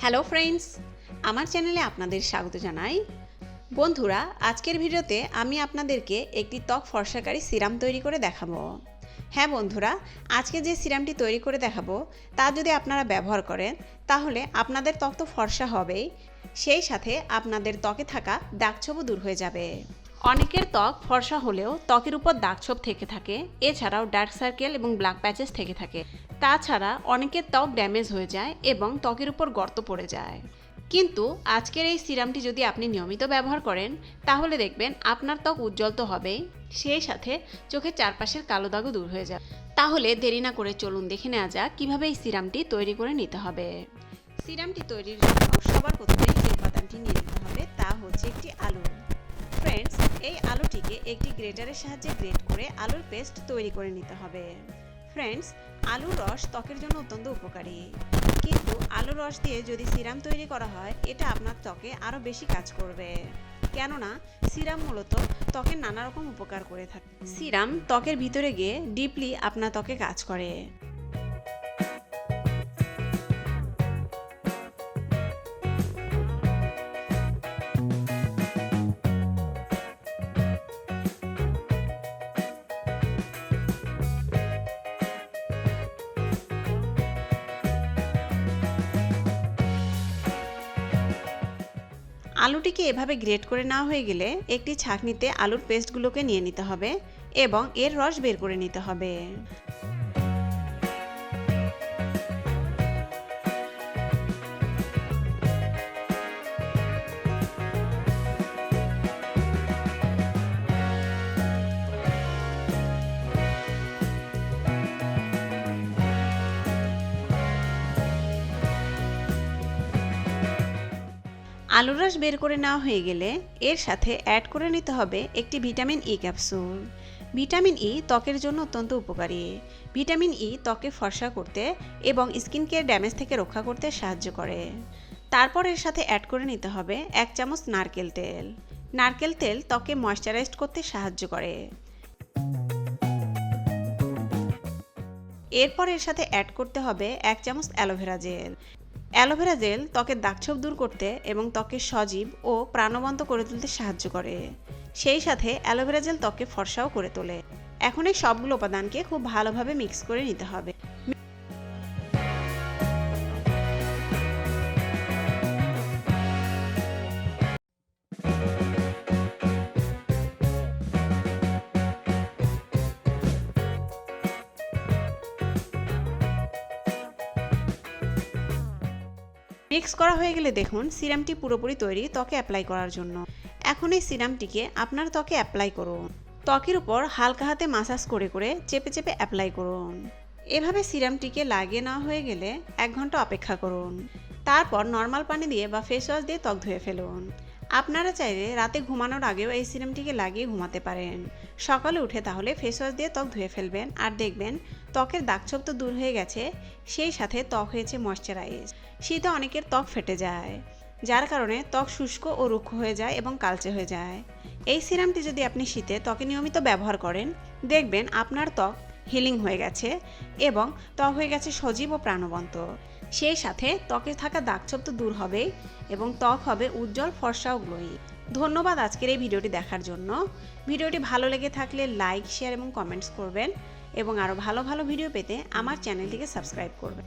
Hello friends আমার চ্যানেলে আপনাদের স্বাগত জানাই। বন্ধুরা, আজকের ভিডিওতে আমি আপনাদেরকে একটি ত্বক ফর্সাকারী সিরাম তৈরি করে দেখাবো। হ্যাঁ বন্ধুরা, আজকে যে সিরামটি তৈরি করে দেখাবো, তা যদি আপনারা ব্যবহার করেন, তাহলে আপনাদের ত্বক তো ফর্সা হবেই। সেই সাথে আপনাদের ত্বকে থাকা দাগছোপও দূর হয়ে যাবে। অনেকের ত্বক ফর্সা হলেও ত্বকের উপর দাগছোপ থেকে থাকে, এছাড়াও ডার্ক সার্কেল এবং ব্ল্যাক প্যাচেস থেকে থাকে। তাছাড়া অনেকের ত্বক ড্যামেজ হয়ে যায় এবং ত্বকের উপর গর্ত পড়ে যায়। কিন্তু আজকের এই সিরামটি যদি আপনি নিয়মিত ব্যবহার করেন, তাহলে দেখবেন আপনার ত্বক উজ্জ্বল তো হবেই, সেই সাথে চোখের চারপাশের কালো দাগও দূর হয়ে যাবে। তাহলে দেরি না করে চলুন দেখে নেওয়া যাক কীভাবে এই সিরামটি তৈরি করে নিতে হবে। সিরামটি তৈরির জন্য সবার প্রথমে যে উপাদানটি নিয়ে নিতে হবে তা হচ্ছে একটি আলু। ফ্রেন্ডস এই আলুটিকে একটি গ্রেটারের সাহায্যে গ্রেট করে আলুর পেস্ট তৈরি করে নিতে হবে। ফ্রেন্ডস আলুর রস ত্বকের জন্য অত্যন্ত উপকারী। কিন্তু আলুর রস দিয়ে যদি সিরাম তৈরি করা হয়, এটা আপনার ত্বকে আরও বেশি কাজ করবে। কেননা, সিরাম মূলত ত্বকের নানা রকম উপকার করে থাকে। সিরাম ত্বকের ভিতরে গিয়ে ডিপলি আপনার ত্বকে কাজ করে। আলুটিকে এভাবে গ্রেট করে নেওয়া হয়ে গেলে একটি ছাঁকনিতে আলুর পেস্টগুলোকে নিয়ে নিতে হবে এবং এর রস বের করে নিতে হবে। আলুর রস বের করে নেওয়া হয়ে গেলে এর সাথে অ্যাড করে নিতে হবে একটি vitamin E capsule vitamin E ত্বকের জন্য অত্যন্ত উপকারী। ভিটামিন ই ত্বকে ফর্সা করতে এবং স্কিন কেয়ার ড্যামেজ থেকে রক্ষা করতে সাহায্য করে। তারপর এর সাথে অ্যাড করে নিতে হবে এক চামচ নারকেল তেল। নারকেল তেল ত্বকে ময়শ্চারাইজড করতে সাহায্য করে। এরপর এর সাথে অ্যাড করতে হবে এক চামচ অ্যালোভেরা জেল অ্যালোভেরা জেল ত্বকের দাগছোপ দূর করতে এবং ত্বকে সজীব ও প্রাণবন্ত করে তুলতে সাহায্য করে। সেই সাথে অ্যালোভেরা জেল ত্বকে ফর্সাও করে তোলে। এখন এই সবগুলো উপাদানকে খুব ভালোভাবে মিক্স করে নিতে হবে। মিক্স করা হয়ে গেলে দেখুন, সিরামটি পুরোপুরি তৈরি ত্বকে অ্যাপ্লাই করার জন্য। এখন এই সিরামটিকে আপনার ত্বকে অ্যাপ্লাই করুন। ত্বকের উপর হালকা হাতে মাসাজ করে করে চেপে চেপে অ্যাপ্লাই করুন। এভাবে সিরামটিকে লাগিয়ে নেওয়া হয়ে গেলে এক ঘণ্টা অপেক্ষা করুন। তারপর নর্মাল পানি দিয়ে বা ফেস ওয়াশ দিয়ে ত্বক ধুয়ে ফেলুন। আপনারা চাইলে রাতে ঘুমানোর আগেও এই সিরামটিকে লাগিয়ে ঘুমাতে পারেন। সকালে উঠে তাহলে ফেস ওয়াশ দিয়ে ত্বক ধুয়ে ফেলবেন আর দেখবেন ত্বকের দাগছোপ তো দূর হয়ে গেছে, সেই সাথে ত্বক হয়েছে ময়শ্চারাইজ শীতে অনেকের ত্বক ফেটে যায়, যার কারণে ত্বক শুষ্ক ও রুক্ষ হয়ে যায় এবং কালচে হয়ে যায়। এই সিরামটি যদি আপনি শীতে ত্বকে নিয়মিত ব্যবহার করেন, দেখবেন আপনার ত্বক হিলিং হয়ে গেছে এবং ত্বক হয়ে গেছে সজীব ও প্রাণবন্ত। সেই সাথে ত্বকে থাকা দাগছোপ তো দূর হবেই এবং ত্বক হবে উজ্জ্বল, ফর্সা ও গ্লোয়িং। ধন্যবাদ আজকের এই ভিডিওটি দেখার জন্য। ভিডিওটি ভালো লেগে থাকলে লাইক, শেয়ার এবং কমেন্টস করবেন। এবং আরও ভালো ভালো ভিডিও পেতে আমার চ্যানেলটিকে সাবস্ক্রাইব করবেন।